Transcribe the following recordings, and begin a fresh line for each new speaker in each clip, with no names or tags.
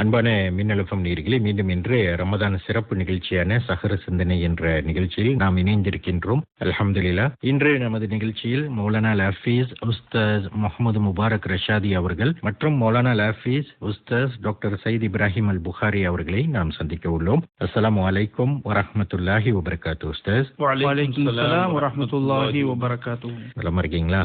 அன்பான மின்னலுஃபம் நீர்களே மீண்டும் இன்று ரமதான் சிறப்பு நிகழ்ச்சியான சஹர சிந்தனை என்ற நிகழ்ச்சியில் நாம் இணைந்திருக்கின்றோம். அல்ஹம்துலில்லா. இன்று நமது நிகழ்ச்சியில் மௌலானா லஃபீஸ் உஸ்தாஸ் முகமது முபாரக் ரஷாதி அவர்கள் மற்றும் மௌலானா லஃபீஸ் உஸ்தாஸ் டாக்டர் சயீத் இப்ராஹிம் அல் புகாரி அவர்களை நாம் சந்திக்க உள்ளோம். அஸ்ஸலாமு அலைக்கும் வரஹ்மத்துல்லாஹி வபரகாத்து உஸ்தாஸ்.
வலைக்கும்
நலமா இருக்கீங்களா?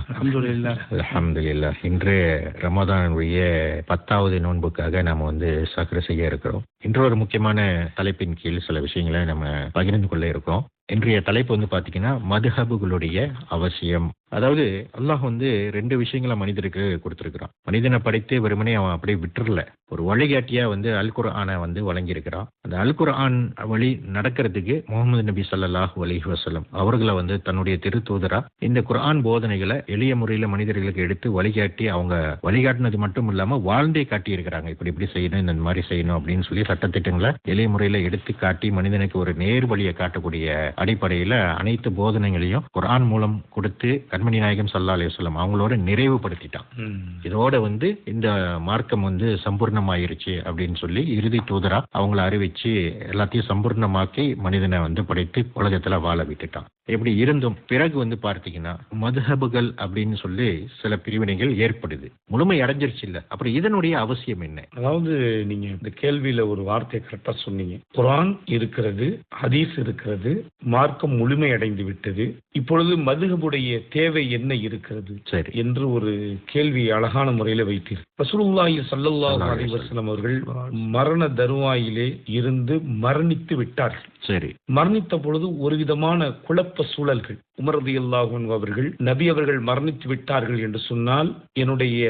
அல்ஹம்துலில்லா இன்று ரமதானுடைய பத்தாவது நோன்புக்காக நாம வந்து சக்கரை செய்ய இருக்கிறோம். இன்று ஒரு முக்கியமான தலைப்பின் கீழ் சில விஷயங்களை நம்ம பகிர்ந்து கொள்ள இருக்கோம். இன்றைய தலைப்பு வந்து பாத்தீங்கன்னா மதுஹபுகளுடைய அவசியம் அதாவது அல்லாஹ் வந்து ரெண்டு விஷயங்களை மனிதருக்கு கொடுத்திருக்கிறான். மனிதனை படைத்து வெறுமனே அவன் அப்படியே விட்டுறல. ஒரு வழிகாட்டியா வந்து அல் குர்ஆனை வந்து வழங்கியிருக்கிறான். அந்த அல் குர்ஆன் வழி நடக்கிறதுக்கு முகமது நபி சல்லாஹூ அலஹி வசலம் அவர்களை வந்து தன்னுடைய திரு தூதரா இந்த குர்ஆன் போதனைகளை எளிய முறையில மனிதர்களுக்கு எடுத்து வழிகாட்டி அவங்க வழிகாட்டினது மட்டும் இல்லாம வாழ்ந்தே காட்டியிருக்கிறாங்க. இப்படி இப்படி செய்யணும் இந்த மாதிரி செய்யணும் அப்படின்னு சொல்லி சட்டத்திட்டங்களை எளிய முறையில எடுத்து காட்டி மனிதனுக்கு ஒரு நேர் வழியை காட்டக்கூடிய அடிப்படையில அனைத்து போதனைகளையும் குர்ஆன் மூலம் கொடுத்து கண்மணி நாயகம் ஸல்லல்லாஹு அலைஹி வஸல்லம் அவங்களோட நிறைவுபடுத்திட்டான். இதோட வந்து இந்த மார்க்கம் வந்து சம்பூர்ணமாயிருச்சு அப்படின்னு சொல்லி இறுதி தூதரா அவங்கள அறிவிச்சு எல்லாத்தையும் சம்பூர்ணமாக்கி மனிதனை வந்து படைத்து உலகத்துல வாழ விட்டுட்டான். இப்படி இருந்தும் பிறகு வந்து பார்த்தீங்கன்னா மதுஹபுகள் அப்படின்னு சொல்லி சில பிரிவினைகள் ஏற்படுது. முழுமை அடைஞ்சிருச்சு இல்ல. அப்புறம் இதனுடைய அவசியம் என்ன?
அதாவது நீங்க இந்த கேள்வியில ஒரு வார்த்தையை கரெக்டா சொன்னீங்க. குரான் இருக்கிறது ஹதீஸ் இருக்கிறது மார்க்கம் முழுமை அடைந்து விட்டது. இப்பொழுது மதுகபுடைய தேவை என்ன இருக்கிறது
சரி.
என்று ஒரு கேள்வி அழகான முறையில வைத்தீர். ரசூலுல்லாஹி ஸல்லல்லாஹு அலைஹி வஸல்லம் அவர்கள் மரண தருவாயிலே இருந்து மரணித்து விட்டார்கள்.
சரி.
மரணித்த பொழுது ஒரு விதமான குழப்ப சூழல்கள். உமர் ரலியல்லாஹு அன்ஹு அவர்கள் நபி அவர்கள் மரணித்து விட்டார்கள் என்று சொன்னால் என்னுடைய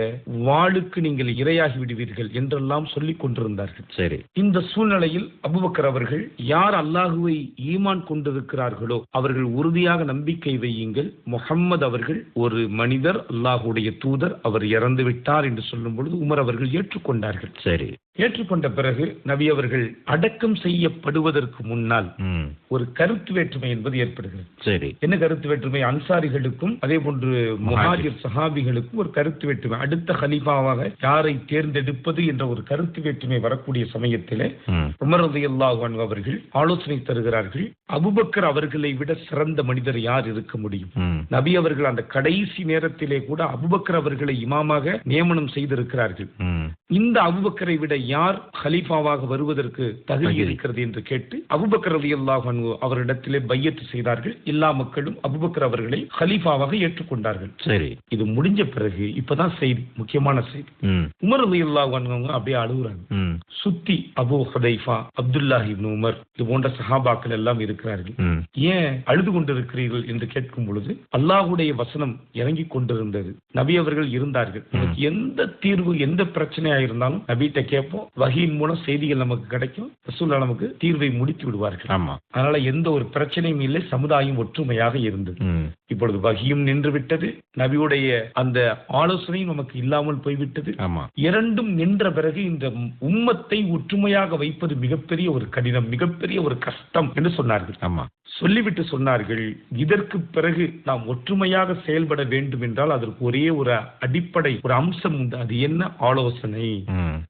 வாளுக்கு நீங்கள் இரையாகி விடுவீர்கள் என்றெல்லாம் சொல்லிக் கொண்டிருந்தார்கள்.
சரி.
இந்த சூழ்நிலையில் அபுபக்கர் அவர்கள் யார் அல்லாஹுவை ஈமான் கொண்டிருக்கிறார்களோ அவர்கள் உறுதியாக நம்பிக்கை வையுங்கள். முகம்மது அவர்கள் ஒரு மனிதர் அல்லாஹுடைய தூதர் அவர் இறந்து விட்டார் என்று சொல்லும் பொழுது உமர் அவர்கள் ஏற்றுக்கொண்டார்கள்.
சரி.
ஏற்றுக்கொண்ட பிறகு நபி அவர்கள் அடக்கம் செய்யப்படுவதற்கு முன்னால் ஒரு கருத்து வேற்றுமை என்பது ஏற்படுகிறது.
சரி.
என்ன கருத்து வேற்றுமை? அன்சாரிகளுக்கும் அதே போன்று முஹாஜிர். சஹாபிகளுக்கும் ஒரு கருத்து வேற்றுமை. அடுத்த ஹலீஃபாவாக யாரை தேர்ந்தெடுப்பது என்ற ஒரு கருத்து வேற்றுமை வரக்கூடிய சமயத்திலே உமர் அன்ஹு அவர்கள் ஆலோசனை தருகிறார்கள். அபுபக்கர் அவர்களை விட சிறந்த மனிதர் யார் இருக்க முடியும்? நபி அவர்கள் அந்த கடைசி நேரத்திலே கூட அபுபக்கர் அவர்களை இமாமாக நியமனம் செய்திருக்கிறார்கள். இந்த அபுபக்கரை விட யார் ஹலீஃபாவாக வருவதற்கு தகுதி. இருக்கிறது என்று கேட்டு அபுபக்கர் ரலியல்லாஹு அன்ஹு அவரிடத்திலே பையத்து செய்தார்கள். எல்லா மக்களும் அபுபக்கர் அவர்களை ஹலீஃபாவாக ஏற்றுக்கொண்டார்கள்.
சரி.
இது முடிஞ்ச பிறகு இப்பதான் செய்தி முக்கியமான செய்தி. உமர் அன்ஹு அவங்க அப்படியே அழுகுறாங்க. சுத்தி அபு ஹுதைஃபா அப்துல்லாஹி உமர் இது போன்ற சஹாபாக்கள் எல்லாம் இருக்கிறார்கள். ஏன் அழுது கொண்டிருக்கிறீர்கள் என்று கேட்கும் பொழுது அல்லாஹுடைய வசனம் இறங்கி கொண்டிருந்தது. நபி அவர்கள் இருந்தார்கள். எந்த தீர்வு எந்த பிரச்சனையா இருந்தாலும் நபிட்ட கேட்போம். வகையின் மூலம் செய்திகள் நமக்கு கிடைக்கும் ரசூல்லா நமக்கு தீர்வை முடித்து விடுவார்கள்.
ஆமா.
அதனால எந்த ஒரு பிரச்சனையும் இல்லை சமுதாயம் ஒற்றுமையாக இருந்தது. இப்பொழுது வகியும் நின்று விட்டது நபியுடைய அந்த ஆலோசனையும் நமக்கு இல்லாமல் போய்விட்டது. இரண்டும் நின்ற பிறகு இந்த உம்மத்தை ஒற்றுமையாக வைப்பது மிகப்பெரிய ஒரு கடினம் மிகப்பெரிய ஒரு கஷ்டம் என்று சொன்னார்கள்.
ஆமா.
சொல்லிவிட்டு சொன்னார்கள் இதற்கு பிறகு நாம் ஒற்றுமையாக செயல்பட வேண்டும் என்றால் அதற்கு ஒரே ஒரு அடிப்படை ஒரு அம்சம் உண்டு. அது என்ன? ஆலோசனை.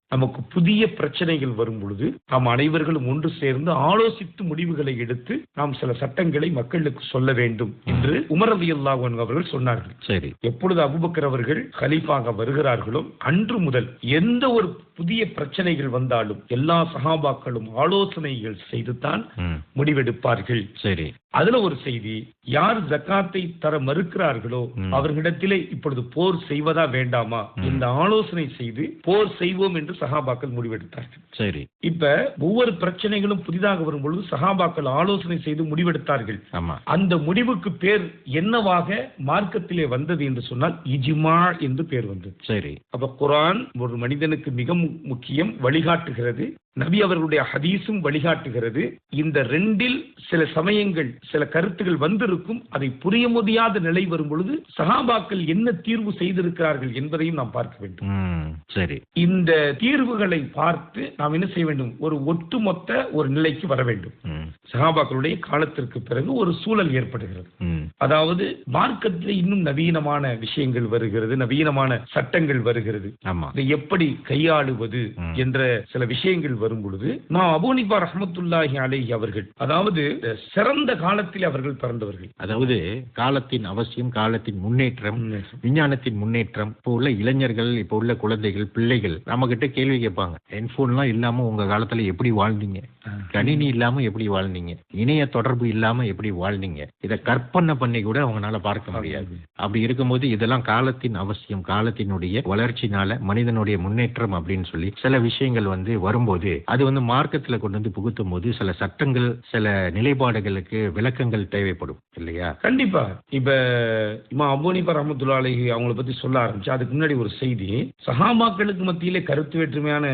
நமக்கு புதிய பிரச்சனைகள் வரும் பொழுது நாம் அனைவர்களும் ஒன்று சேர்ந்து ஆலோசித்து முடிவுகளை எடுத்து நாம் சில சட்டங்களை மக்களுக்கு சொல்ல வேண்டும் என்று உமர் ரலியல்லாஹு அன்ஹு அவர்கள் சொன்னார்கள்.
சரி.
எப்பொழுது அபுபக்கர் அவர்கள் கலீஃபாக வருகிறார்களோ அன்று முதல் எந்த ஒரு புதிய பிரச்சனைகள் வந்தாலும் எல்லா சகாபாக்களும் ஆலோசனைகள் செய்துதான்
ம்.
முடிவெடுப்பார்கள்.
சரி.
அதுல ஒரு செய்தி யார் ஜக்காத்தை தர மறுக்கிறார்களோ. அவர்களிடத்திலே இப்பொழுது போர் செய்வதா வேண்டாமா? இந்த ஆலோசனை செய்து போர் செய்வோம் என்று சகாபாக்கள் முடிவெடுத்தார்கள்.
சரி.
இப்ப ஒவ்வொரு பிரச்சனைகளும் புதிதாக வரும் பொழுது சகாபாக்கள் ஆலோசனை செய்து முடிவெடுத்தார்கள். அந்த முடிவுக்கு பேர் என்னவாக மார்க்கத்திலே வந்தது என்று சொன்னால் இஜ்மா என்று பேர் வந்தது.
சரி.
அப்ப குர்ஆன் ஒரு மனிதனுக்கு மிக முக்கியம் வழிகாட்டுகிறது. நபி அவர்களுடைய ஹதீஸும் வழிகாட்டுகிறது. இந்த ரெண்டில் சில சமயங்கள் சில கருத்துகள் வந்திருக்கும் அதை புரிய முடியாத நிலை வரும் பொழுது சஹாபாக்கள் என்ன தீர்வு செய்திருக்கிறார்கள் என்பதையும் நாம் பார்க்க வேண்டும்.
சரி.
இந்த தீர்வுகளை பார்த்து நாம் என்ன செய்ய வேண்டும்? ஒரு ஒட்டுமொத்த ஒரு நிலைக்கு வர வேண்டும்.
ம்.
சஹாபாக்களுடைய காலத்திற்கு பிறகு ஒரு சூழல் ஏற்படுகிறது. அதாவது மார்க்கத்தில் இன்னும் நவீனமான விஷயங்கள் வருகிறது நவீனமான சட்டங்கள் வருகிறது. எப்படி கையாளுவது. என்ற சில விஷயங்கள் வரும் பொழுது நான் அபோனிபா ரஹமத்துல்லாஹி அலைஹி அவர்கள் அதாவது சிறந்த காலத்தில் அவர்கள் பிறந்தவர்கள்.
அதாவது காலத்தின் அவசியம் காலத்தின் முன்னேற்றம் விஞ்ஞானத்தின் முன்னேற்றம் இப்போ உள்ள இளைஞர்கள் இப்போ உள்ள குழந்தைகள் பிள்ளைகள் நம்ம கிட்ட கேள்வி கேட்பாங்க செல்போன்லாம் இல்லாம உங்க காலத்துல எப்படி வாழ்ந்தீங்க? கணினி இல்லாம எப்படி வாழ்ந்தீங்க? இணைய தொடர்பு இல்லாம எப்படி வாழ்ந்தீங்க? இதை கற்பனை பண்ணி கூட அவங்களால பார்க்க முடியாது. அப்படி இருக்கும்போது இதெல்லாம் காலத்தின் அவசியம் காலத்தினுடைய வளர்ச்சினால மனிதனுடைய முன்னேற்றம் அப்படின்னு சொல்லி சில விஷயங்கள் வந்து வரும்போது அது வந்து மார்க்கத்துல கொண்டு வந்து புகுத்தும் போது சில சட்டங்கள் சில நிலைப்பாடுகளுக்கு விளக்கங்கள் தேவைப்படும் இல்லையா?
கண்டிப்பா. இப்ப இமா அபோனிபா ரஹமத்துல்லா அலைஹி அவங்கள பத்தி சொல்ல ஆரம்பிச்சு அதுக்கு முன்னாடி ஒரு செய்தி சஹாபாக்களுக்கு மத்தியிலே கருத்து வேற்றுமையான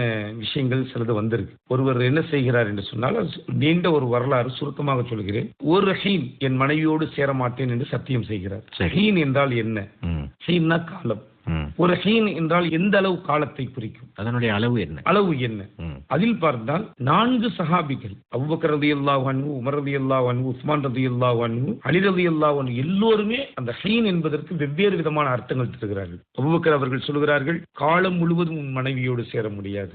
விஷயங்கள் சிலது வந்திருக்கு. ஒருவர் என்ன செய்கிறார் என்று சொன்னால் அது நீண்ட ஒரு வரலாறு சுருக்கமாக சொல்கிறேன். ஒரு ஹீன் என் மனைவியோடு சேர மாட்டேன் என்று சத்தியம் செய்கிறார். ஹீன் என்றால் என்ன? ஹீன்னா காலம். ஒரு ஹீன் என்றால் எந்த அளவு காலத்தை குறிக்கும்?
அதனுடைய அளவு என்ன?
அளவு என்ன? அதில் பார்த்தால் நான்கு சஹாபிகள் அபூபக்கர் ரலியல்லாஹு அன்ஹு உமர் ரலியல்லாஹு அன்ஹு உஸ்மான் ரலியல்லாஹு அன்ஹு அலி ரலியல்லாஹு அன்ஹு எல்லோருமே அந்த ஹீன் என்பதற்கு வெவ்வேறு விதமான அர்த்தங்கள் தருகிறார்கள். அபூபக்கர் அவர்கள் சொல்கிறார்கள் காலம் முழுவதும் உன் மனைவியோடு சேர முடியாது.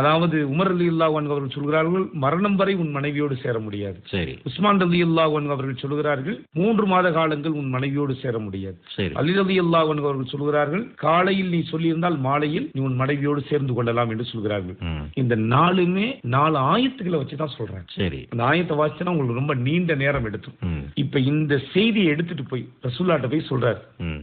அதாவது உமர் ரலியல்லாஹு அன்ஹு அவர்கள் சொல்கிறார்கள் மரணம் வரை உன் மனைவியோடு சேர முடியாது.
சரி.
உஸ்மான் ரலியல்லாஹு அன்ஹு அவர்கள் சொல்கிறார்கள் மூன்று மாத காலங்கள் உன் மனைவியோடு சேர முடியாது. அலி ரலியல்லாஹு அன்ஹு அவர்கள் சொல்கிறார்கள் காலையில் நீ சொல்லியிருந்தால் மாலையில் நீ உன் மனைவியோடு சேர்ந்து கொள்ளலாம் என்று சொல்கிறார்கள். இந்த நாலுமே நாலு ஆயத்துக்களை வச்சு தான் சொல்றேன்
சரி.
அந்த ஆயத்தை வாசிச்சா உங்களுக்கு ரொம்ப நீண்ட நேரம் எடுக்கும்
ம்.
இப்ப இந்த செய்தியை எடுத்துட்டு போய் ரசூல்லாட்ட போய் சொல்றாரு.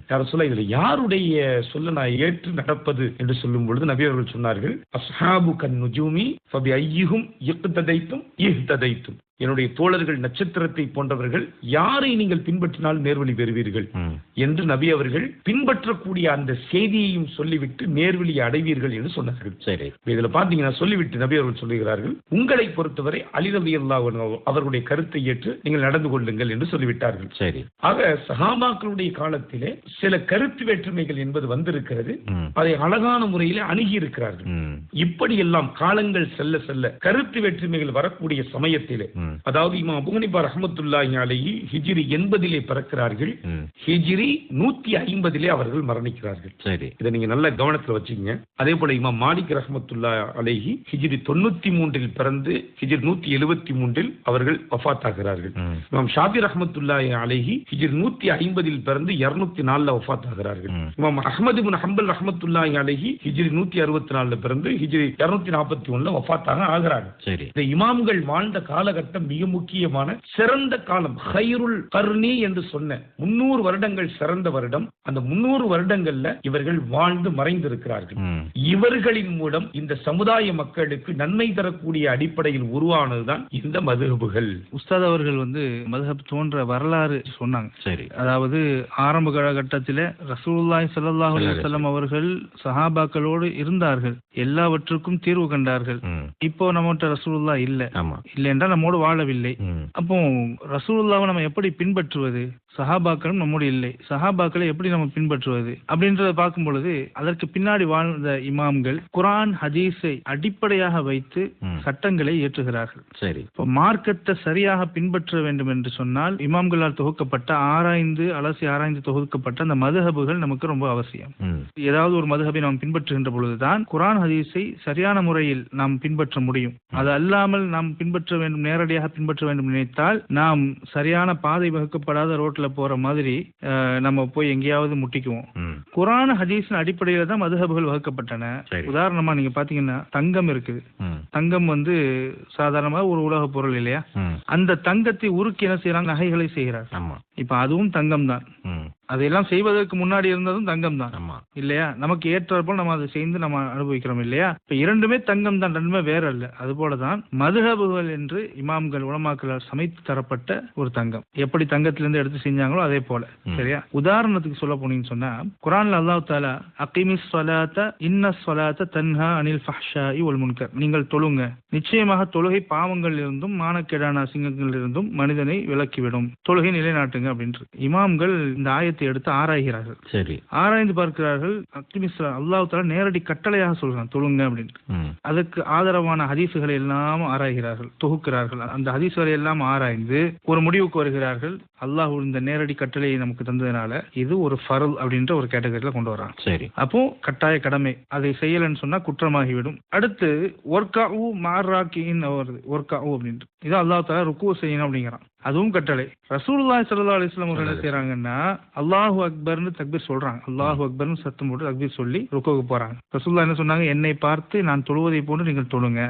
யார் சொல்ல இதுல யாருடைய சொல்ல நான் ஏற்று நடப்பது என்று சொல்லும் பொழுது நபி அவர்கள் சொன்னார்கள் அஸ்ஹாபு கன் நுஜூமி ஃபபி ஐயுகும் இக்ததைத்தும் இஹ்ததைத்தும் என்னுடைய தோழர்கள் நட்சத்திரத்தை போன்றவர்கள் யாரை நீங்கள் பின்பற்றினால் நேர்வழி பெறுவீர்கள்? என்று நபி அவர்கள் பின்பற்றக்கூடிய அந்த செய்தியையும் சொல்லிவிட்டு நேர்வழியை அடைவீர்கள் என்று சொன்னார்கள்.
சரி.
இதுல பாத்தீங்கன்னா சொல்லிவிட்டு நபி அவர்கள் சொல்லுகிறார்கள் உங்களை பொறுத்தவரை அலி ரலி அவர்களுடைய கருத்தை ஏற்று நீங்கள் நடந்து கொள்ளுங்கள் என்று சொல்லிவிட்டார்கள்.
சரி.
ஆக சஹாபாக்களுடைய காலத்திலே சில கருத்து வேற்றுமைகள் என்பது வந்திருக்கிறது. அதை அழகான முறையிலே அணுகி இருக்கிறார்கள் இப்படியெல்லாம் காலங்கள் செல்ல செல்ல கருத்து வேற்றுமைகள் வரக்கூடிய சமயத்திலே அதாவது இமாம் அபுகனிபா ரஹமத்துல்லாஹி ஹிஜ்ரி எண்பதிலே பிறக்கிறார்கள். ஹிஜ்ரி நூத்தி ஐம்பதிலே அவர்கள் மரணிக்கிறார்கள்.
சரி.
இதை நீங்க நல்ல கவனத்துல வச்சுக்கங்க. அதே போல இமாம் மாலிக் ரஹமத்துல்லா அலைஹி ஹிஜ்ரி தொண்ணூத்தி மூன்றில் பிறந்து ஹிஜ்ரி நூத்தி எழுபத்தி மூன்றில் அவர்கள்
ம்.
இமாம் ஷாபி ரஹமத்துல்லா அலைஹி ஹிஜ்ரி நூத்தி ஐம்பதில் பிறந்து இருநூத்தி நாலுல
ம்.
இமாம் அஹமது பின் ஹம்பல் ரஹமத்துல்லாஹி அலைஹி ஹிஜ்ரி நூத்தி அறுபத்தி நாலுல பிறந்து ஹிஜ்ரி இருநூத்தி நாற்பத்தி ஒண்ணுல வஃபாத்தாக ஆகிறார்கள்.
சரி.
இந்த இமாம்கள் வாழ்ந்த காலகட்டம் மிக முக்கியமான சிறந்த காலம் ஹைருல் கர்ணி என்று சொன்ன முன்னூறு வருடங்கள் சிறந்த வருடம். அந்த முன்னூறு வருடங்கள்ல இவர்கள் வாழ்ந்து மறைந்திருக்கிறார்கள். இவர்களின் மூலம் இந்த சமுதாய மக்களுக்கு நன்மை தரக்கூடிய அடிப்படையில் உருவானதுதான் இந்த மதுஹபுகள்.
உஸ்தாத் அவர்கள் வந்து மதுஹப் தோன்ற வரலாறு சொன்னாங்க.
சரி.
அதாவது ஆரம்ப காலகட்டத்தில ரசூலுல்லாஹி ஸல்லல்லாஹு அலைஹி வஸல்லம் அவர்கள் சஹாபாக்களோடு இருந்தார்கள். எல்லாவற்றுக்கும் தீர்வு கண்டார்கள். இப்போ நம்மகிட்ட ரசூலுல்லா இல்ல.
ஆமா.
இல்லை என்றால் நம்மோடு வாழவில்லை. அப்போ ரசூலுல்லாவை நம்ம எப்படி பின்பற்றுவது? சஹாபாக்களும் நம்மோடு இல்லை. சஹாபாக்களை எப்படி நம்ம பின்பற்றுவது? அப்படின்றத பார்க்கும் பொழுது அதற்கு பின்னாடி வாழ்ந்த இமாம்கள் குர்ஆன் ஹதீஸை அடிப்படையாக வைத்து. சட்டங்களை ஏற்றுகிறார்கள்
சரி.
இப்போ மார்க்கத்தை சரியாக பின்பற்ற வேண்டும் என்று சொன்னால் இமாம்களால் தொகுக்கப்பட்ட ஆராய்ந்து அலசி ஆராய்ந்து தொகுக்கப்பட்ட அந்த மதுஹபுகள் நமக்கு ரொம்ப அவசியம். ஏதாவது ஒரு மதுஹபை நாம் பின்பற்றுகின்ற பொழுதுதான் குர்ஆன் ஹதீஸை சரியான முறையில் நாம் பின்பற்ற முடியும். அது அல்லாமல் நாம் பின்பற்ற வேண்டும் நேரடியாக பின்பற்ற வேண்டும் நினைத்தால் நாம் சரியான பாதை வகுக்கப்படாத ரோட்ல போற மாதிரி நம்ம போய் எங்கேயாவது முட்டிக்குவோம்.
ம்.
குர்ஆன் ஹதீஸின் அடிப்படையில தான் மதுஹபுகள் வகுக்கப்பட்டன. உதாரணமா நீங்க பாத்தீங்கன்னா தங்கம் இருக்குது.
ம்.
தங்கம் வந்து சாதாரணமா ஒரு உலக பொருள் இல்லையா? அந்த தங்கத்தை உருக்கி என்ன செய்யறாங்க? நகைகளை செய்கிறார். இப்ப அதுவும் தங்கம் தான் அதையெல்லாம் செய்வதற்கு முன்னாடி இருந்ததும் தங்கம் தான்
ஆமா.
இல்லையா? நமக்கு ஏற்றாற்போல் நம்ம அதை செய்து நம்ம அனுபவிக்கிறோம் இல்லையா? இப்ப இரண்டுமே தங்கம் தான் ரெண்டுமே வேற அல்ல அது போலதான் மதுஹபுகள் என்று இமாம்கள் உலமாக்களால் சமைத்து தரப்பட்ட ஒரு தங்கம். எப்படி தங்கத்திலிருந்து எடுத்து செஞ்சாங்களோ அதே போல. சரியா? உதாரணத்துக்கு சொல்ல போனீங்கன்னு சொன்னா குரான்ல அல்லாஹ் தாலா அகிமிஸ் சொலாத்த இன்ன சொலாத்த தன்ஹா அனில் ஃபஹ்ஷாஇ ஒல் முன்கர். நீங்கள் தொழுங்க. நிச்சயமாக தொழுகை பாவங்களில் இருந்தும் மானக்கேடான அசிங்கங்களில் இருந்தும் மனிதனை விலக்கிவிடும். தொழுகை நிலைநாட்டுங்க அப்படின்ட்டு. இமாம்கள் இந்த ஆயத்தை எடுத்து ஆராய்கிறார்கள்.
சரி.
ஆராய்ந்து பார்க்கிறார்கள் அக்னிமிஸ்லா அல்லாஹ் தாலா நேரடி கட்டளையாக சொல்றான் தொழுங்க அப்படின்ட்டு
ம்.
அதற்கு ஆதரவான ஹதீசுகளை எல்லாம் ஆராய்கிறார்கள் தொகுக்கிறார்கள். அந்த ஹதீசுகளை எல்லாம் ஆராய்ந்து ஒரு முடிவுக்கு வருகிறார்கள் அல்லாஹ் இந்த நேரடி கட்டளையை நமக்கு தந்ததுனால இது ஒரு ஃபரல் அப்படின்ற ஒரு கேட்டகரியில கொண்டு வராங்க.
சரி.
அப்போ கட்டாய கடமை. அதை செய்யலைன்னு சொன்னா குற்றமாகிவிடும். அடுத்து ஒர்க்கா ஊ மார்ராக்கின் வருது ஒர்க்கா ஊ அப்படின்ட்டு. இதான் அல்லாஹ் தாலா ருக்கு செய்யணும் அப்படிங்கிறான். அதுவும் கட்டளை. ரசூலுல்லாஹி ஸல்லல்லாஹு அலைஹி வஸல்லம் அவர்கள் என்ன செய்றாங்கன்னா அல்லாஹு அக்பர்னு தக்பீர் சொல்றாங்க. அல்லாஹு அக்பர்னு சத்தம் போட்டு தக்பீர் சொல்லி ருக்குவுக்கு போறாங்க. ரசூலுல்லாஹ் என்ன சொன்னாங்க? என்னை பார்த்து நான் தொழுவதை போன்று நீங்கள் தொழுங்க.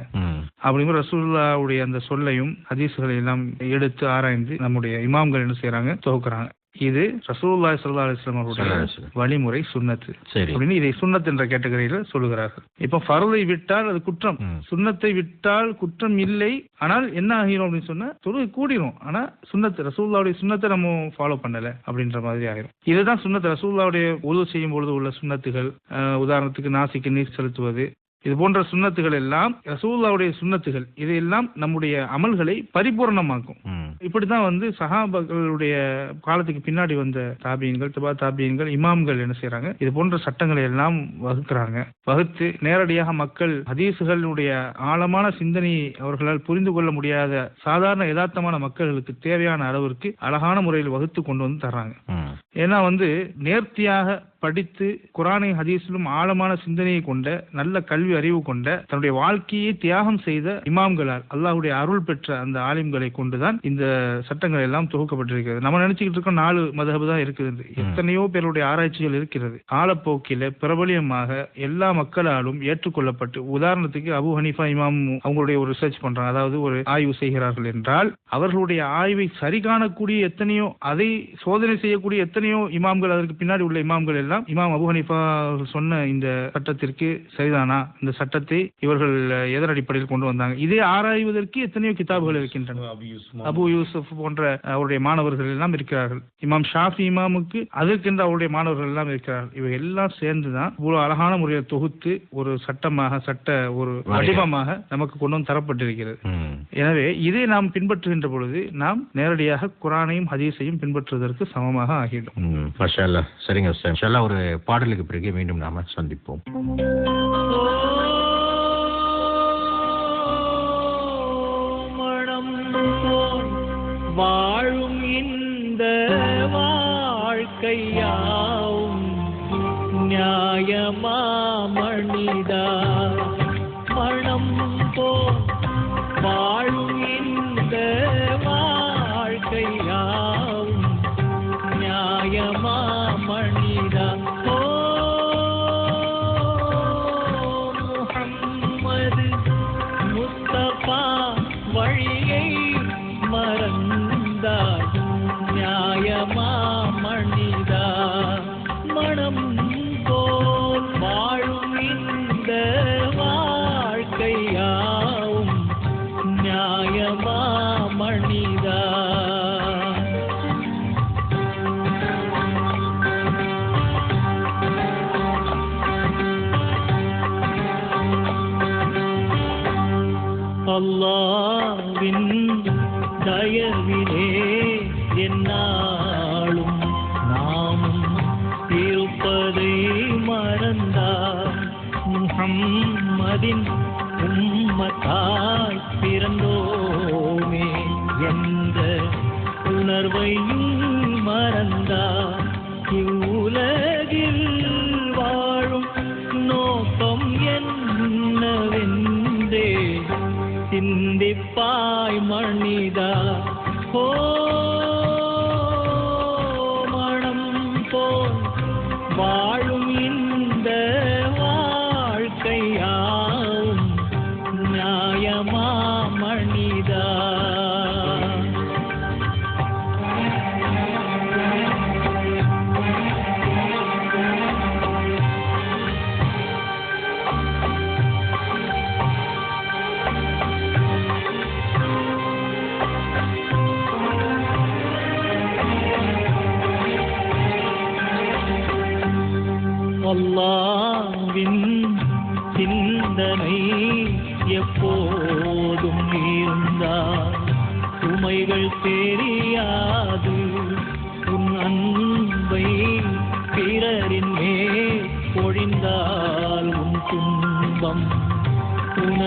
அப்படிங்கிற ரசூலுல்லாவுடைய அந்த சொல்லையும் ஹதீஸ்களை எல்லாம் எடுத்து ஆராய்ந்து நம்முடைய இமாம்கள் என்ன செய்றாங்க? தொகுக்கிறாங்க. இது ரசூலுல்லாஹி ஸல்லல்லாஹு அலைஹி வஸல்லம் அவருடைய. வழிமுறை
சரி.
அப்படின்னு இதை சுன்னத் என்ற கேட்டகரியில சொல்லுகிறார்கள். இப்ப ஃபர்லை விட்டால் அது குற்றம்.
ம்.
சுன்னத்தை விட்டால் குற்றம் இல்லை. ஆனால் என்ன ஆகிரும் அப்படின்னு சொன்னா தொழுகை கூடிரும். ஆனா சுன்னத்து ரசூல்லாவுடைய சுன்னத்தை நம்ம ஃபாலோ பண்ணல அப்படின்ற மாதிரி ஆயிரும். இதுதான் சுன்னத்து. ரசூல்லாவுடைய உதவு செய்யும் பொழுது உள்ள சுன்னத்துகள் அஹ், உதாரணத்துக்கு நாசிக்கு நீர் செலுத்துவது இது போன்ற சுன்னத்துகள் எல்லாம் ரசூல்லாவுடைய சுன்னத்துகள் இதையெல்லாம் நம்முடைய அமல்களை பரிபூர்ணமாக்கும்.
ம்.
இப்படித்தான் வந்து சஹாபாக்களுடைய காலத்துக்கு பின்னாடி வந்த தாபியன்கள் தபா தாபியன்கள் இமாம்கள் என்ன செய்றாங்க? இது போன்ற சட்டங்களை எல்லாம் வகுக்கிறாங்க. வகுத்து நேரடியாக மக்கள் ஹதீசுகளுடைய ஆழமான சிந்தனையை அவர்களால் புரிந்து கொள்ள முடியாத சாதாரண யதார்த்தமான மக்களுக்கு தேவையான அளவிற்கு அழகான முறையில் வகுத்து கொண்டு வந்து தர்றாங்க. ஏன்னா வந்து நேர்த்தியாக படித்து குரானை ஹதீஸிலும் ஆழமான சிந்தனையை கொண்ட நல்ல கல்வி அறிவு கொண்ட தன்னுடைய வாழ்க்கையை தியாகம் செய்த இமாம்களால் அல்லாஹ்வுடைய அருள் பெற்ற அந்த ஆலிம்களை கொண்டுதான் இந்த சட்டங்கள் எல்லாம் தொகுக்கப்பட்டிருக்கிறது. நம்ம நினைச்சுக்கிட்டு இருக்கோம் நாலு மதகு தான் இருக்குது எத்தனையோ பேருடைய ஆராய்ச்சிகள் இருக்கிறது. காலப்போக்கில பிரபலியமாக எல்லா மக்களாலும் ஏற்றுக்கொள்ளப்பட்டு உதாரணத்துக்கு அபு ஹனீஃபா இமாம் அவங்களுடைய ஒரு ரிசர்ச் பண்றாங்க. அதாவது ஒரு ஆய்வு செய்கிறார்கள் என்றால் அவர்களுடைய ஆய்வை சரி காணக்கூடிய எத்தனையோ அதை சோதனை செய்யக்கூடிய எத்தனையோ இமாம்கள் அதற்கு பின்னாடி உள்ள இமாம்கள் எல்லாம் இமாம் அபு ஹனீஃபா சொன்ன இந்த சட்டத்திற்கு சரிதானா? இந்த சட்டத்தை இவர்கள் எதன் அடிப்படையில் கொண்டு வந்தாங்க? இதை ஆராய்வதற்கு எத்தனையோ கிதாபுகள் இருக்கின்றன. அபு யூசுப் போன்ற அவருடைய மாணவர்கள் எல்லாம் இருக்கிறார்கள். இமாம் ஷாஃபி இமாமுக்கு அதற்கென்று அவருடைய மாணவர்கள் எல்லாம் இருக்கிறார்கள். இவை எல்லாம் சேர்ந்துதான் இவ்வளவு அழகான முறையில் தொகுத்து ஒரு சட்டமாக சட்ட ஒரு வடிவமாக நமக்கு கொண்டு வந்து தரப்பட்டிருக்கிறது. எனவே இதை நாம் பின்பற்றுகின்ற பொழுது நாம் நேரடியாக குரானையும் ஹதீஸையும் பின்பற்றுவதற்கு சமமாக ஆகிடும்.
சரிங்க சார் ஒரு பாடலுக்கு பிறகு மீண்டும் நாம சந்திப்போம்.
வாழும் இந்த வாழ்க்கையாவும் நியாயமா மனிதா? ஓ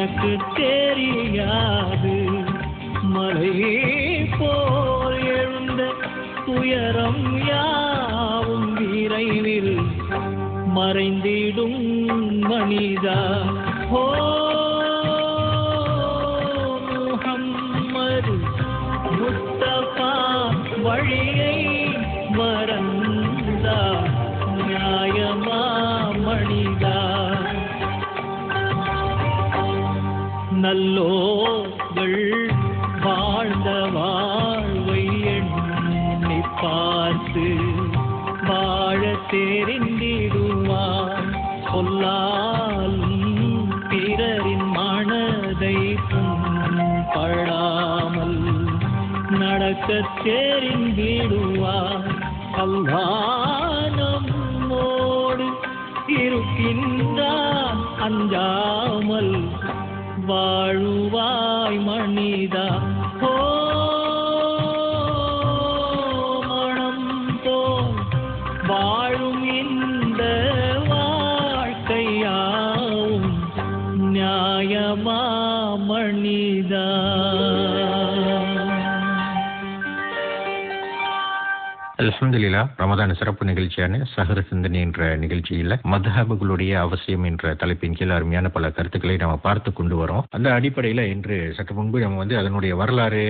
உனக்கு தெரியாது. மலை போல் எழுந்த துயரம் யாவும் விரைவில் மறைந்திடும் மனிதா. ஓ நல்லோர்கள் வாழ்ந்த வாழ்வை எண்ணி பார்த்து வாழ தெரிந்திடுவார். சொல்லால் பிறரின் மனதை படாமல் நடக்க தெரிந்திடுவார். அல்லாஹ் நம்மோடு இருக்கின்றான் அஞ்சாமல் வாழுவாய் மனிதா.
அல்ஹம்துலில்லா ரமதான சிறப்பு நிகழ்ச்சியான சஹர சிந்தனை என்ற நிகழ்ச்சியில மதஹபுகளுடைய அவசியம் என்ற தலைப்பின் கீழ் அருமையான பல கருத்துக்களை நம்ம பார்த்து கொண்டு வரோம். அந்த அடிப்படையில இன்று சற்று முன்பு நம்ம வந்து அதனுடைய வரலாறு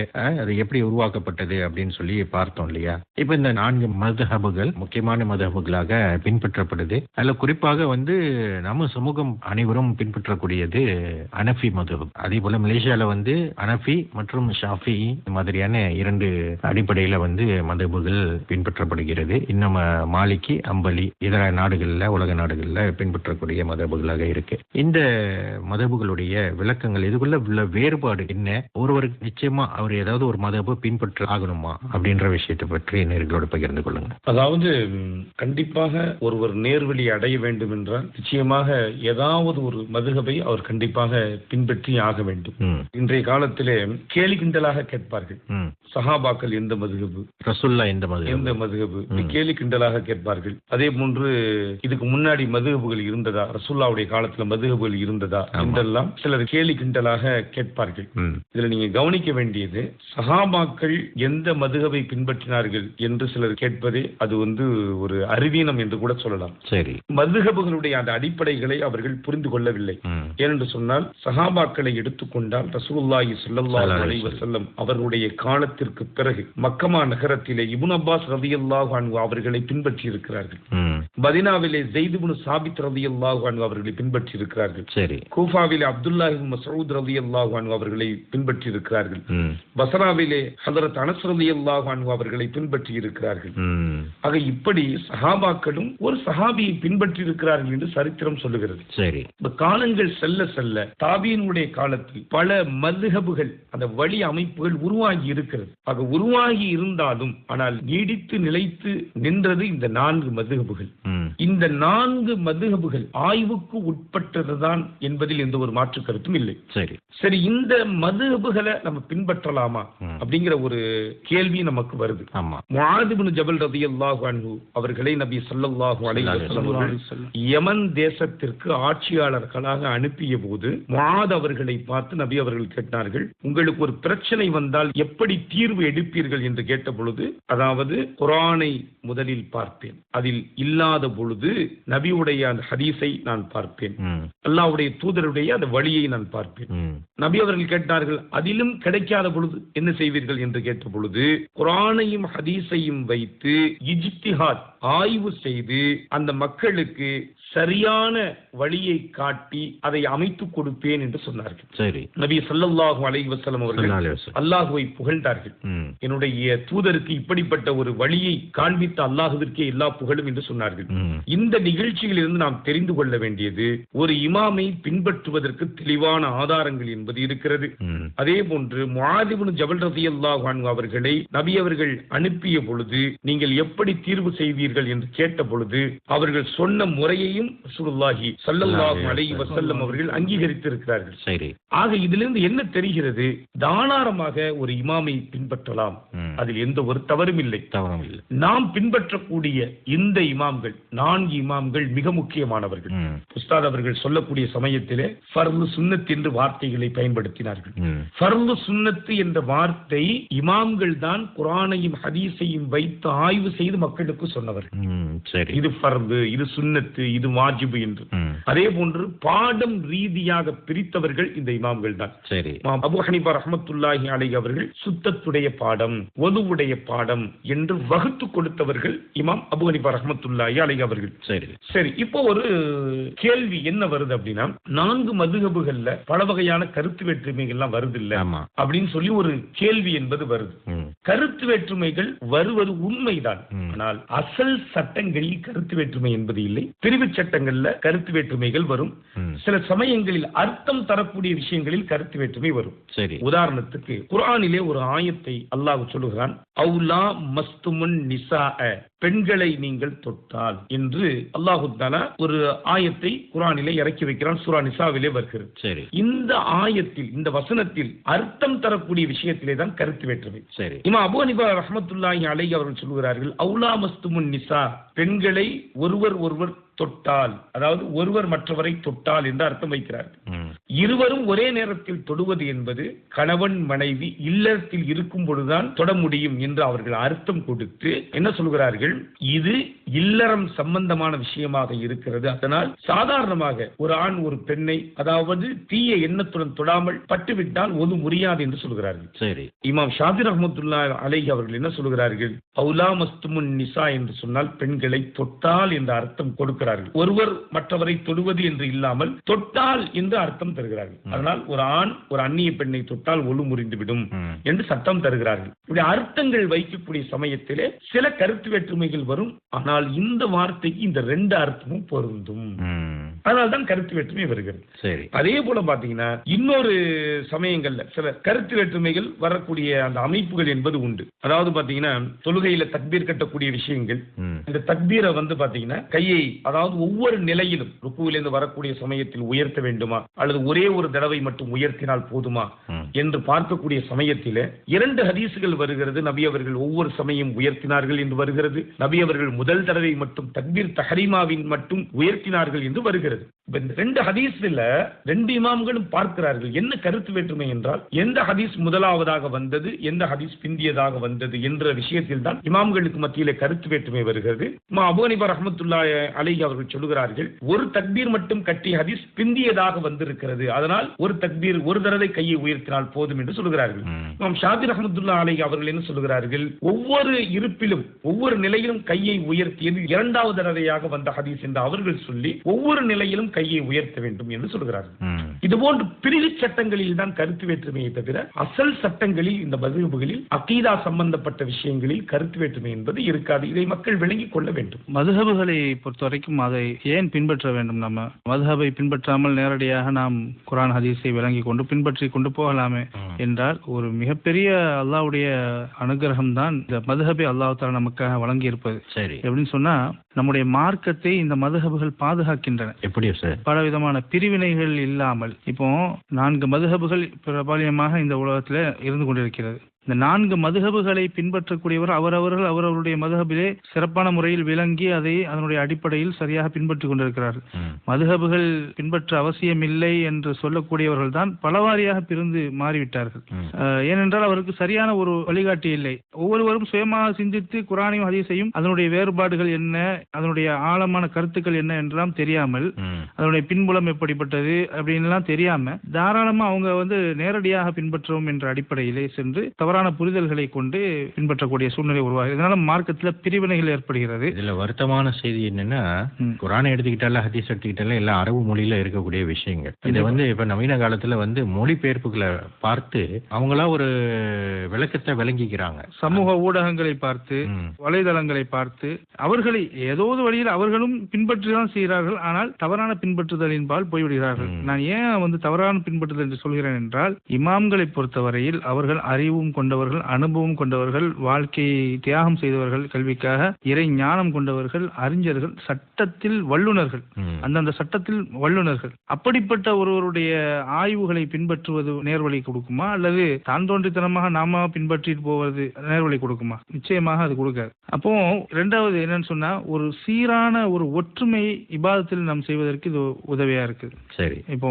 அது எப்படி உருவாக்கப்பட்டது அப்படின்னு சொல்லி பார்த்தோம் இல்லையா? இப்ப இந்த நான்கு மதஹபுகள் முக்கியமான மதஹபுகளாக பின்பற்றப்படுது. அதுல குறிப்பாக வந்து நம்ம சமூகம் அனைவரும் பின்பற்றக்கூடியது அனஃபி மதுஹப். அதே போல மலேசியால வந்து அனஃபி மற்றும் ஷாஃபி மாதிரியான இரண்டு அடிப்படையில வந்து மதபுகள் பின்பற்றப்படுகிறது இன்னும் அஹ், மாலிகி அம்பலி இதர நாடுகள்ல உலக நாடுகள்ல பின்பற்றக்கூடிய மதபுகளாக இருக்கு. இந்த மதபுகளுடைய விளக்கங்கள் இதுக்குள்ள உள்ள வேறுபாடு என்ன? ஒருவருக்கு நிச்சயமா அவர் ஏதாவது ஒரு மதபு பின்பற்ற ஆகணுமா? அப்படின்ற விஷயத்தை பற்றி நேர்களோடு பகிர்ந்து கொள்ளுங்க
அதாவது கண்டிப்பாக ஒருவர் நேர்வழி அடைய வேண்டும் என்றால் நிச்சயமாக ஏதாவது ஒரு மதுகபை அவர் கண்டிப்பாக பின்பற்றி ஆக வேண்டும். இன்றைய காலத்திலே கேலி கிண்டலாக கேட்பார்கள். சஹாபாக்கள் எந்த மதுகபு?
ரசுல்லா எந்த மதம்
எந்த மதுகபு. கேலி கிண்டலாக கேட்பார்கள். அதே போன்று இதுக்கு முன்னாடி மதுகபுகள் இருந்ததா? ரசூல்லாவுடைய காலத்துல மதுகபுகள் இருந்ததா. என்றெல்லாம் சிலர் கேலி கிண்டலாக கேட்பார்கள். இதுல நீங்க கவனிக்க வேண்டியது சஹாபாக்கள் எந்த மதுகபை பின்பற்றினார்கள் என்று சிலர் கேட்பதே அது வந்து ஒரு அறிவீனம் என்று கூட சொல்லலாம்.
சரி.
மதுகபுகளுடைய அந்த அடிப்படைகளை அவர்கள் புரிந்து கொள்ளவில்லை. ஏனென்று சொன்னால் சஹாபாக்களை எடுத்துக்கொண்டால் ரசூலுல்லாஹி அலைஹி வஸல்லம். அவர்களுடைய காலத்திற்கு பிறகு மக்கமா நகரத்திலே இப்னு அப்பாஸ் ரலியல்லாஹு அன்ஹு அவர்களை பின்பற்றி இருக்கிறார்கள் மதீனாவிலே ஸெய்த் இப்னு சாபித் ரலியல்லாஹு அன்ஹு அவர்களை பின்பற்றி இருக்கிறார்கள்
சரி.
கூஃபாவிலே அப்துல்லாஹ் இப்னு மஸ்ஊத் ரலியல்லாஹு அன்ஹு அவர்களை பின்பற்றி இருக்கிறார்கள்
ம்.
பஸ்ராவிலே ஹதரத் அனஸ் ரலியல்லாஹு அன்ஹு அவர்களை பின்பற்றி இருக்கிறார்கள் ஆக இப்படி சஹாபாக்களும் ஒரு சஹாபியை பின்பற்றி இருக்கிறார்கள் என்று சரித்திரம் சொல்லுகிறது.
சரி.
இப்ப காலங்கள் செல்ல செல்ல தாபியினுடைய காலத்தில் பல மதுஹபுகள் அந்த வழி அமைப்புகள் உருவாகி இருக்கிறது. ஆக உருவாகி இருந்தாலும் ஆனால் நீடித்து நிலைத்து நின்றது இந்த நான்கு
மதுகபுகள்.
இந்த நான்கு மதுஹபுகள் ஆய்வுக்கு உட்பட்டதுதான் என்பதில் எந்த ஒரு மாற்று கருத்தும் இல்லை.
சரி.
சரி இந்த மதுஹபுகளை நம்ம பின்பற்றலாமா. அப்படிங்கிற ஒரு கேள்வி நமக்கு வருது.
ஆமா.
முஆதிபின் ஜபல் ரதியல்லாஹு அன்ஹு அவர்களை நபி அவர்கள் யமன் தேசத்திற்கு ஆட்சியாளர்களாக அனுப்பிய போது முஆத் அவர்களை பார்த்து நபி அவர்கள் கேட்டார்கள் உங்களுக்கு ஒரு பிரச்சனை வந்தால் எப்படி தீர்வு எடுப்பீர்கள்? என்று கேட்ட பொழுது அதாவது குரானை முதலில் பார்ப்பேன் அதில் இல்லாத பொழுது நபியுடைய அந்த ஹதீஸை நான் பார்ப்பேன்.
ம்.
அல்லாஹ்வுடைய தூதருடைய அந்த வழியை நான் பார்ப்பேன். நபி அவர்கள் கேட்டார்கள் அதிலும் கிடைக்காத பொழுது என்ன செய்வீர்கள்? என்று கேட்ட பொழுது குரானையும் ஹதீஸையும் வைத்து இஜ்திஹாத் ஆய்வு செய்து அந்த மக்களுக்கு சரியான வழியை காட்டி அதை அமைத்துக் கொடுப்பேன் என்று சொன்னார்கள்.
சரி.
நபி ஸல்லல்லாஹு அலைஹி வஸல்லம் அவர்கள். அல்லாஹுவை புகழ்ந்தார்கள். என்னுடைய தூதருக்கு இப்படிப்பட்ட ஒரு வழியை காண்பித்த அல்லாஹுவிற்கே எல்லா புகழும் என்று சொன்னார்கள். இந்த நிகழ்ச்சியிலிருந்து நாம் தெரிந்து கொள்ள வேண்டியது ஒரு இமாமை பின்பற்றுவதற்கு தெளிவான ஆதாரங்கள் என்பது இருக்கிறது. அதே போன்று முஆதிபுன் ஜபல் ரலியல்லாஹு அன்ஹு அவர்களை நபி அவர்கள் அனுப்பிய பொழுது நீங்கள் எப்படி தீர்வு செய்வீர்கள் என்று கேட்ட பொழுது அவர்கள் சொன்ன முறையையும் ரசூலுல்லாஹி ஸல்லல்லாஹு அலைஹி வஸல்லம் அவர்கள் அங்கீகரித்திருக்கிறார்கள்.
சரி.
ஆக இதிலிருந்து என்ன தெரிகிறது? தாராளமாக ஒரு இமாமை பின்பற்றலாம். அதில் எந்த ஒரு தவறும் இல்லை.
தவறும் இல்லை.
நாம் பின்பற்றக்கூடிய இந்த இமாம்கள் நான்கு இமாம்கள் மிக முக்கியமானவர்கள். உஸ்தாத் அவர்கள் சொல்லக்கூடிய சமயத்திலே ஃபர்லு சுன்னத் என்று வார்த்தைகளை பயன்படுத்தினார்கள். ஃபர்லு சுன்னத்து என்ற வார்த்தை இமாம்கள் தான் குரானையும் ஹதீஸையும் வைத்து ஆய்வு செய்து மக்களுக்கு சொன்னவர்கள். இது ஃபர்து இது சுன்னத்து இது வாஜிபு என்று. அதே போன்று பாடம் ரீதியாக பிரித்தவர்கள் இந்த இமாம்கள் தான்.
சரி.
அபு ஹனிபா ரஹமத்துல்லாஹி அலைஹி அவர்கள் சுத்தத்துடைய பாடம் ஒதுவுடைய பாடம் என்று வகுத்து கொடுத்தவர்கள் இமாம் அபு ஹனிபா ரஹமத்துல்லாஹி அலைஹி அவர்கள்.
சரி.
சரி இப்போ ஒரு கேள்வி என்ன வருது அப்படின்னா நான்கு மதுகபுகள்ல பல வகையான கருத்து வேற்றுமைகள்லாம் வருது இல்ல அப்படின்னு சொல்லி ஒரு கேள்வி என்பது வருது. கருத்து வேற்றுமைகள் வருவது உண்மைதான். ஆனால் அசல் சட்டங்களில் கருத்து வேற்றுமை என்பது இல்லை. பிரிவு சட்டங்கள்ல கருத்து வேற்றுமைகள் வரும். சில சமயங்களில் அர்த்தம் தரக்கூடிய விஷயங்களில் கருத்து வேற்றுமை வரும்.
சரி.
உதாரணத்துக்கு குர்ஆனிலே ஒரு ஆயத்தை அல்லாஹ் சொல்லுகிறான் அவுலா மஸ்துமுன் நிசா பெண்களை நீங்கள் தொட்டால் என்று அல்லாஹு தாலா ஒரு ஆயத்தை குர்ஆனிலே இறக்கி வைக்கிறான் சூரா நிசாவிலே வருகிறது.
சரி.
இந்த ஆயத்தில் இந்த வசனத்தில் அர்த்தம் தரக்கூடிய விஷயத்திலே தான் கருத்து வேற்றுமை.
சரி.
இமா அபு ஹனிபா ரஹமத்துல்லாஹி அலைஹி அவர்கள் சொல்கிறார்கள் அவுலா மஸ்துமுன் நிசா பெண்களை ஒருவர் ஒருவர் தொட்டால் அதாவது ஒருவர் மற்றவரை தொட்டால் என்று அர்த்தம் வைக்கிறார்கள்
ம்.
இருவரும் ஒரே நேரத்தில் தொடுவது என்பது கணவன் மனைவி இல்லறத்தில் இருக்கும் பொழுதுதான் தொட முடியும் என்று அவர்கள் அர்த்தம் கொடுத்து என்ன சொல்கிறார்கள்? இது இல்லறம் சம்பந்தமான விஷயமாக இருக்கிறது. அதனால் சாதாரணமாக ஒரு ஆண் ஒரு பெண்ணை அதாவது தீய எண்ணத்துடன் தொடாமல் பட்டுவிட்டால் ஒது முடியாது என்று சொல்கிறார்கள்.
சரி.
இமாம் ஷாதி ரஹமத்துல்லா அலைஹி அவர்கள் என்ன சொல்கிறார்கள்? அவுலா மஸ்துமுன் நிசா என்று சொன்னால் பெண்களை தொட்டால் என்ற அர்த்தம் கொடுக்கிறார்கள் ஒருவர் மற்றவரை தொடுவது என்று இல்லாமல் தொட்டால் என்று அர்த்தம் தருகிறார்கள். அதனால் ஒரு ஆண் ஒரு அந்நிய பெண்ணை தொட்டால் ஒழு முறிந்துவிடும். என்று சட்டம் தருகிறார்கள். இப்படி அர்த்தங்கள் வைக்கக்கூடிய சமயத்திலே சில கருத்து வேற்றுமைகள் வரும். ஆனால் இந்த வார்த்தைக்கு இந்த ரெண்டு அர்த்தமும் பொருந்தும். அதனால்தான் கருத்து வேற்றுமை வருகிறது.
சரி.
அதே போல பாத்தீங்கன்னா இன்னொரு சமயங்கள்ல சில கருத்து வேற்றுமைகள் வரக்கூடிய அந்த அமைப்புகள் என்பது உண்டு. அதாவது பாத்தீங்கன்னா தொழுகையில தக்பீர் கட்டக்கூடிய விஷயங்கள். இந்த தக்பீரை வந்து பாத்தீங்கன்னா கையை அதாவது ஒவ்வொரு நிலையிலும் ருக்குவிலிருந்து வரக்கூடிய சமயத்தில் உயர்த்த வேண்டுமா? அல்லது ஒரே ஒரு தடவை மட்டும் உயர்த்தினால் போதுமா. என்று பார்க்கக்கூடிய சமயத்திலே இரண்டு ஹதீசுகள் வருகிறது. நபி அவர்கள் ஒவ்வொரு சமயம் உயர்த்தினார்கள் என்று வருகிறது. நபி அவர்கள் முதல் தடவை மட்டும் தக்பீர் தஹரிமாவின் மட்டும் உயர்த்தினார்கள் என்று வருகிறது. ரெண்டு ஹதீஸ்ல ரெண்டு இமாம்களும் பார்க்கிறார்கள். என்ன கருத்து வேற்றுமை என்றால் எந்த ஹதீஸ் முதலாவதாக வந்தது எந்த ஹதீஸ் பிந்தியதாக வந்தது என்ற விஷயத்தில் தான் இமாம்களுக்கு மத்தியிலே கருத்து வேற்றுமை வருகிறது. இமாம் அபு ஹனீஃபா ரஹ்மத்துல்லாஹி அலைஹி அவர்கள் சொல்லுகிறார்கள் ஒரு தக்பீர் மட்டும் கட்டி ஹதீஸ் பிந்தியதாக வந்திருக்கிறது. அதனால் ஒரு தக்பீர் ஒரு தடவை கையை உயர்த்தினால் போதும் என்று சொல்லுகிறார்கள்
ம்.
இமாம் ஷாபி ரஹமத்துல்லா அலைஹி அவர்கள் என்ன சொல்லுகிறார்கள் ஒவ்வொரு இருப்பிலும் ஒவ்வொரு நிலையிலும் கையை உயர்த்தியது இரண்டாவது தடவையாக வந்த ஹதீஸ் என்று அவர்கள் சொல்லி ஒவ்வொரு நிலையிலும் கையை உயர்த்த வேண்டும் என்று சொல்கிறார்கள்.
ம்.
இது போன்று பிரிவு சட்டங்களில் தான் கருத்து வேற்றுமையை தவிர அசல் சட்டங்களில் இந்த மதுகபுகளில் அகீதா சம்பந்தப்பட்ட விஷயங்களில் கருத்து வேற்றுமை என்பது இருக்காது. இதை மக்கள் விளங்கிக் கொள்ள வேண்டும்.
மதுஹபுகளை பொறுத்த வரைக்கும் அதை ஏன் பின்பற்ற வேண்டும்? நம்ம மதுஹபை பின்பற்றாமல் நேரடியாக நாம் குரான் ஹதீஸை விளங்கி கொண்டு பின்பற்றி கொண்டு போகலாமே. என்றால் ஒரு மிகப்பெரிய அல்லாஹ்வுடைய அனுகிரகம் தான் இந்த மதுஹபை அல்லாஹ் தாலா நமக்காக வழங்கி இருப்பது
சரி.
எப்படின்னு சொன்னா நம்முடைய மார்க்கத்தை இந்த மதுஹபுகள் பாதுகாக்கின்றன.
எப்படி சார்.
பல விதமான பிரிவினைகள் இல்லாமல் இப்போ நான்கு மதுஹபுகள் பிரபலியமாக இந்த உலகத்தில் இருந்து கொண்டிருக்கிறது. இந்த நான்கு மதுஹபுகளை பின்பற்றக்கூடியவர் அவரவர்கள் அவரவருடைய மதுஹபிலே சிறப்பான முறையில் விளங்கி அதை அதனுடைய அடிப்படையில் சரியாக பின்பற்றி கொண்டிருக்கிறார்கள்
ம்.
மதுஹபுகள் பின்பற்ற அவசியமில்லை என்று சொல்லக்கூடியவர்கள் தான் பலவாரியாக பிரிந்து மாறிவிட்டார்கள் ஏனென்றால் அவருக்கு சரியான ஒரு வழிகாட்டி இல்லை ஒவ்வொருவரும் சுயமாக சிந்தித்து குரானையும் ஹதீஸையும் அதனுடைய வேறுபாடுகள் என்ன அதனுடைய ஆழமான கருத்துக்கள் என்ன என்றெல்லாம் தெரியாமல். அதனுடைய பின்புலம் எப்படிப்பட்டது அப்படின்லாம் தெரியாம தாராளமா அவங்க வந்து நேரடியாக பின்பற்றுவோம் என்ற அடிப்படையிலே சென்று தவறான புரிதல்களை கொண்டு பின்பற்றக்கூடிய சூழ்நிலை உருவாகுது இதனால மார்க்கத்துல பிரிவினைகள் ஏற்படுகிறது.
இதுல வருத்தமான செய்தி என்னன்னா. குரானை எடுத்துக்கிட்டாலும் ஹதீஸ் எடுத்துக்கிட்டாலும் எல்லாம் அரபு மொழியில இருக்கக்கூடிய விஷயங்கள். இது வந்து இப்ப நவீன காலத்துல வந்து மொழிபெயர்ப்புகளை பார்த்து அவங்களா ஒரு விளக்கத்தை விளங்கிக்கிறாங்க.
சமூக ஊடகங்களை பார்த்து. வலைதளங்களை பார்த்து அவர்களை ஏதோ ஒரு வழியில் அவர்களும் பின்பற்றி தான் செய்கிறார்கள். ஆனால் தவறான பின்பற்றுதலின் பால் போய்விடுகிறார்கள். நான் ஏன் வந்து தவறான பின்பற்றுதல் என்று சொல்கிறேன் என்றால் இமாம்களை பொறுத்தவரையில் அவர்கள் அறிவும் கொண்டவர்கள் அனுபவம் கொண்டவர்கள் வாழ்க்கையை தியாகம் செய்தவர்கள் கல்விக்காக இறை ஞானம் கொண்டவர்கள் அறிஞர்கள் சட்டத்தில் வல்லுனர்கள்
ம்.
அந்தந்த சட்டத்தில் வல்லுனர்கள் அப்படிப்பட்ட ஒருவருடைய ஆய்வுகளை பின்பற்றுவது நேர்வழி கொடுக்குமா? அல்லது தான் தோன்றித்தனமாக நாம பின்பற்றிட்டு போவது நேர்வழி கொடுக்குமா? நிச்சயமாக அது கொடுக்காது. அப்போ ரெண்டாவது என்னன்னு சொன்னா ஒரு சீரான ஒரு ஒற்றுமை இபாதத்தில் நாம் செய்வதற்கு இது உதவியா இருக்குது.
சரி.
இப்போ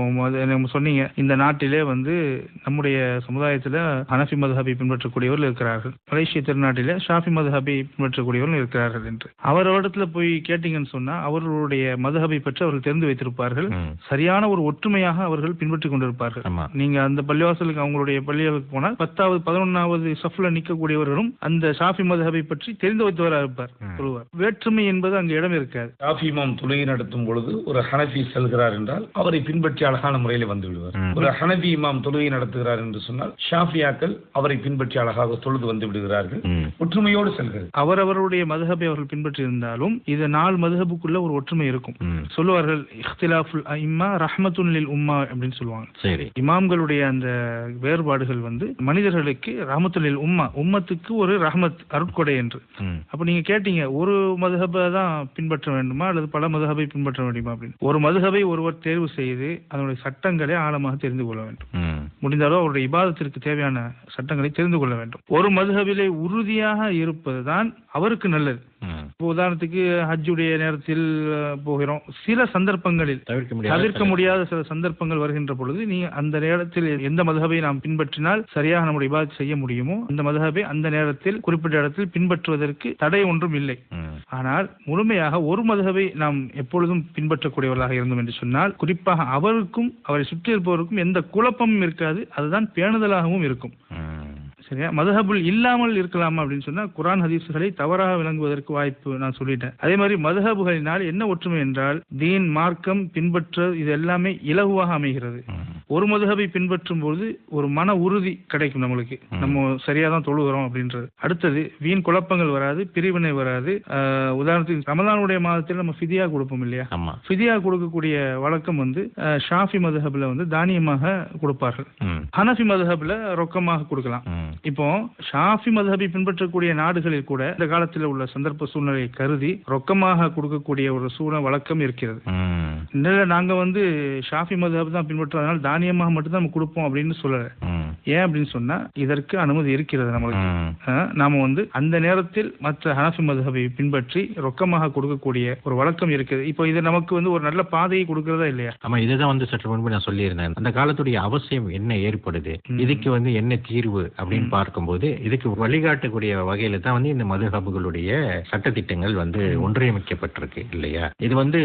சொன்னீங்க இந்த நாட்டிலே வந்து நம்முடைய சமுதாயத்துல ஹனஃபி மதுஹபை பின்பற்றக்கூடியவர்கள் இருக்கிறார்கள். மலேசிய திருநாட்டிலே ஷாஃபி மதுஹபை பின்பற்றக்கூடியவர்கள் இருக்கிறார்கள் என்று. அவரவரிடத்துல போய் கேட்டீங்கன்னு சொன்னா அவர்களுடைய மதுஹபை பற்றி அவர்கள் தெரிந்து வைத்திருப்பார்கள். சரியான ஒரு ஒற்றுமையாக அவர்கள் பின்பற்றிக் கொண்டிருப்பார்கள்.
ஆமா.
நீங்க அந்த பள்ளிவாசலுக்கு அவங்களுடைய பள்ளிகளுக்கு போனால் பத்தாவது பதினொன்னாவது சஃப்ல நிற்கக்கூடியவர்களும் அந்த ஷாஃபி மதுஹபை பற்றி தெரிந்து வைத்தவராக இருப்பார். சொல்லுவார் வேற்றுமை என்பது அங்கு இடம் இருக்காது.
ஷாஃபி இமாம் தொழுகை நடத்தும் பொழுது ஒரு ஹனஃபி செல்கிறார் என்றால் அவரை பின்பற்றி அழகான முறையில் வந்து விடுவார். ஒரு ஹனஃபி இமாம் தொழுகை நடத்துகிறார் என்று சொன்னால் ஷாஃபியாக்கள் அவரை பின்பற்றி அழகாக தொழுது வந்து விடுகிறார்கள். ஒற்றுமையோடு செல்கிறது
அவரவருடைய மதுஹபை அவர்கள் பின்பற்றி இருந்தாலும் இது நாலு மதுஹபுக்குள்ள ஒரு ஒற்றுமை இருக்கும். சொல்லுவார்கள் இஹ்திலாஃபுல் இம்மா ரஹ்மத்துன் லில் உம்மா அப்படின்னு சொல்லுவாங்க
சரி
இமாம்களுடைய அந்த வேறுபாடுகள் வந்து மனிதர்களுக்கு ரஹமத்துல் உம்மா உம்மத்துக்கு ஒரு ரஹமத் அருட்கொடை என்று. அப்ப நீங்க கேட்டீங்க ஒரு மதுஹபை தான் பின்பற்ற வேண்டுமா அல்லது பல மதுஹபை பின்பற்ற வேண்டுமா அப்படின்னு ஒரு மதுஹபை ஒருவர் தேர்வு செய்து அதனுடைய சட்டங்களை ஆழமாக தெரிந்து கொள்ள வேண்டும்
ம்.
முடிந்த அளவு அவருடைய இபாதத்திற்கு தேவையான சட்டங்களை தெரிந்து கொள்ள வேண்டும். ஒரு மதுஹபிலே உறுதியாக இருப்பதுதான் அவருக்கு நல்லது. இப்போ உதாரணத்துக்கு ஹஜ்ஜுடைய நேரத்தில் போகிறோம். சில சந்தர்ப்பங்களில்
தவிர்க்க முடியாது
தவிர்க்க முடியாத சில சந்தர்ப்பங்கள் வருகின்ற பொழுது நீ அந்த நேரத்தில் எந்த மதுஹபை நாம் பின்பற்றினால் சரியாக நம்முடைய இபாதத் செய்ய முடியுமோ அந்த மதுஹபை அந்த நேரத்தில் குறிப்பிட்ட இடத்தில் பின்பற்றுவதற்கு தடை ஒன்றும் இல்லை. ஆனால் முழுமையாக ஒரு மதுஹபை நாம் எப்பொழுதும் பின்பற்றக்கூடியவர்களாக இருந்தோம் என்று சொன்னால் குறிப்பாக அவருக்கும் அவரை சுற்றி இருப்பவருக்கும் எந்த குழப்பமும் இருக்காது. அதுதான் பேணுதலாகவும் இருக்கும். சரியா? மதுஹபுல் இல்லாமல் இருக்கலாமா அப்படின்னு சொன்னா குரான் ஹதீஸ்களை தவறாக விளங்குவதற்கு வாய்ப்பு நான் சொல்லிட்டேன். அதே மாதிரி மதுஹபுகளினால் என்ன ஒற்றுமை என்றால் தீன் மார்க்கம் பின்பற்ற இது எல்லாமே இலகுவாக அமைகிறது. ஒரு மதுஹபை பின்பற்றும் போது ஒரு மன உறுதி கிடைக்கும் நம்மளுக்கு. நம்ம சரியா தான் தொழுகிறோம் அப்படின்றது. அடுத்தது வீண் குழப்பங்கள் வராது பிரிவினை வராது. உதாரணத்துக்கு ரமலானுடைய மாதத்தில் நம்ம ஃபிதியா கொடுப்போம் இல்லையா? ஃபிதியா கொடுக்கக்கூடிய வழக்கம் வந்து ஷாஃபி மதுஹப்ல வந்து தானியமாக கொடுப்பார்கள். ஹனஃபி மதுஹப்ல ரொக்கமாக கொடுக்கலாம். இப்போ ஷாஃபி மதுஹபை பின்பற்றக்கூடிய நாடுகளில் கூட இந்த காலத்தில் உள்ள சந்தர்ப்ப சூழ்நிலையை கருதி ரொக்கமாக கொடுக்கக்கூடிய ஒரு சூழல் வழக்கம் இருக்கிறது. இல்ல நாங்க வந்து ஷாஃபி மதுஹப் தான் பின்பற்றுறதுனால தானியமாக மட்டும் தான் நம்ம கொடுப்போம் அப்படின்னு சொல்லல. ஏன் அப்படின்னு சொன்னா இதற்கு அனுமதி இருக்கிறது நம்மளுக்கு. நாம வந்து அந்த நேரத்தில் மற்ற ஹனஃபி மதுஹபை பின்பற்றி ரொக்கமாக கொடுக்கக்கூடிய ஒரு வழக்கம் இருக்குது. இப்போ இது நமக்கு வந்து ஒரு நல்ல பாதையை கொடுக்கறதா இல்லையா?
ஆமா இதுதான் வந்து சற்று முன்பு நான் சொல்லியிருந்தேன். அந்த காலத்துடைய அவசியம் என்ன ஏற்படுது. இதுக்கு வந்து என்ன தீர்வு அப்படின்னு பார்க்கும்போது இதுக்கு வழிகாட்டக்கூடிய வகையில தான் வந்து இந்த மதுஹபுகளுடைய சட்டத்திட்டங்கள் வந்து ஒன்றியமைக்கப்பட்டிருக்கு இல்லையா? இது வந்து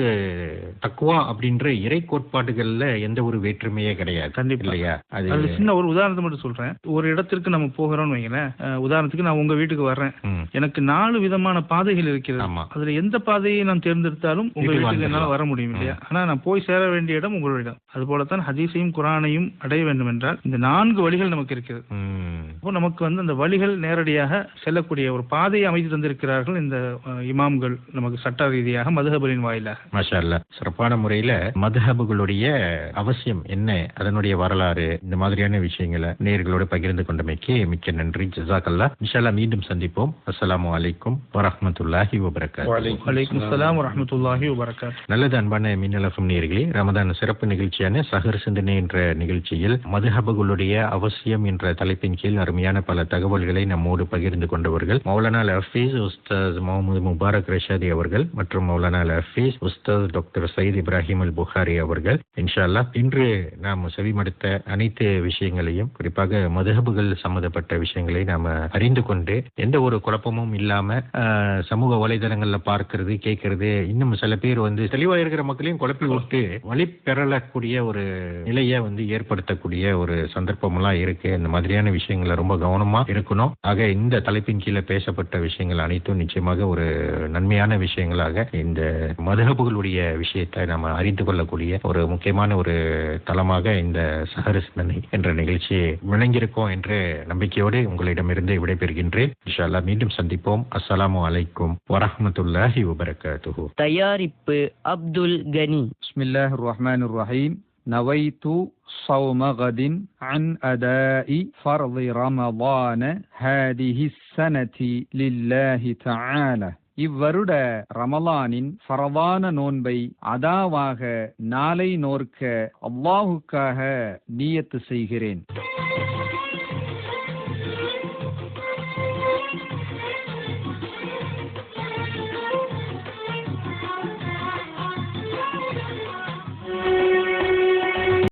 தக்குவா அப்படின்ற இறை கோட்பாடுகள்ல எந்த ஒரு வேற்றுமையே கிடையாது. இல்லையா? அது
சின்ன ஒரு உதாரணத்தை மட்டும் சொல்றேன். ஒரு இடத்திற்கு நம்ம போகிறோம்னு வைங்களேன் உதாரணத்துக்கு நான் உங்க வீட்டுக்கு வர்றேன். எனக்கு நாலு விதமான பாதைகள் இருக்கிறது. அதுல எந்த பாதையை நான் தேர்ந்தெடுத்தாலும் உங்க
வீட்டுக்கு
என்னால. வர முடியும் இல்லையா? ஆனா நான் போய் சேர வேண்டிய இடம் உங்களுடைய இடம். அது போலத்தான் ஹதீஸையும் குரானையும் அடைய வேண்டும் என்றால் இந்த நான்கு வழிகள் நமக்கு இருக்கிறது.
ம்.
அப்போ நமக்கு வந்து அந்த வழிகள் நேரடியாக செல்லக்கூடிய ஒரு பாதையை அமைத்து தந்திருக்கிறார்கள் இந்த இமாம்கள் நமக்கு சட்ட ரீதியாக மதுஹபலின் வாயிலாக.
மாஷா. சிறப்பான முறையில மதுஹபுகளுடைய அவசியம் என்ன? அதனுடைய வரலாறு இந்த மாதிரியான விஷயங்களை நேர்களோடு பகிர்ந்து கொண்டமைக்கு மிக்க நன்றி. ஜசாக்கல்லா இன்ஷால்லா மீண்டும் சந்திப்போம். அஸ்ஸலாமு அலைக்கும் வரஹ்மத்துல்லாஹி வபரகாத்துஹு
வலைக்கும் அஸ்ஸலாம் வரஹ்மத்துல்லாஹி வபரகாத்.
நல்லது அன்பான மின்னலகம் நேர்களே ரமதான் சிறப்பு நிகழ்ச்சியான சஹர் சிந்தனை என்ற நிகழ்ச்சியில் மதுஹபுகளுடைய அவசியம் என்ற தலைப்பின் கீழ் அருமையான பல தகவல்களை நம்மோடு பகிர்ந்து கொண்டவர்கள் மௌலானா ஹஃபீஸ் உஸ்தாஸ் முகமது முபாரக் ரஷாதி அவர்கள் மற்றும் மௌலானா ஹஃபீஸ் உஸ்தாஸ் டாக்டர் சயீத் இப்ராஹிம் அல் புகாரி அவர்கள். இன்ஷா அல்லாஹ் இன்று நாம் செவிமடுத்த அனைத்து விஷயங்களையும் குறிப்பாக மதுஹபுகள் சம்பந்தப்பட்ட விஷயங்களை நாம அறிந்து கொண்டு எந்த ஒரு குழப்பமும் இல்லாம சமூக வலைதளங்கள்ல பார்க்கிறது கேட்கறது. இன்னும் சில பேர் வந்து தெளிவா இருக்கிற மக்களையும் குழப்பி விட்டு வழி பெறலக்கூடிய ஒரு நிலையை வந்து ஏற்படுத்தக்கூடிய ஒரு சந்தர்ப்பம் எல்லாம் இருக்கு. இந்த மாதிரியான விஷயங்களை ரொம்ப கவனமா இருக்கணும். ஆக இந்த தலைப்பின் கீழே பேசப்பட்ட விஷயங்கள் அனைத்தும் நிச்சயமாக ஒரு நன்மையான விஷயங்களாக இந்த மதுகபுகளுடைய விஷயத்தை நாம் அறிந்து கொள்ளக்கூடிய ஒரு முக்கியமான ஒரு தளமாக இந்த சஹர என்ற நிகழ்ச்சி விளங்கியிருக்கோம் என்ற நம்பிக்கையோடு உங்களிடமிருந்து விடைபெறுகின்றேன் இன்ஷா அல்லாஹ் மீண்டும் சந்திப்போம் அஸ்ஸலாமு அலைக்கும் வரஹ்மத்துல்லாஹி வபரகாத்துஹு
தயாரிப்பு அப்துல் கனி
بسم الله الرحمن الرحيم نويت صوم غد عن أداء فرض رمضان هذه السنة لله تعالى இவ்வருட ரமலானின் பரவான நோன்பை அதாவாக நாளை நோர்க்க அல்லாஹுக்காக நியத்து செய்கிறேன்.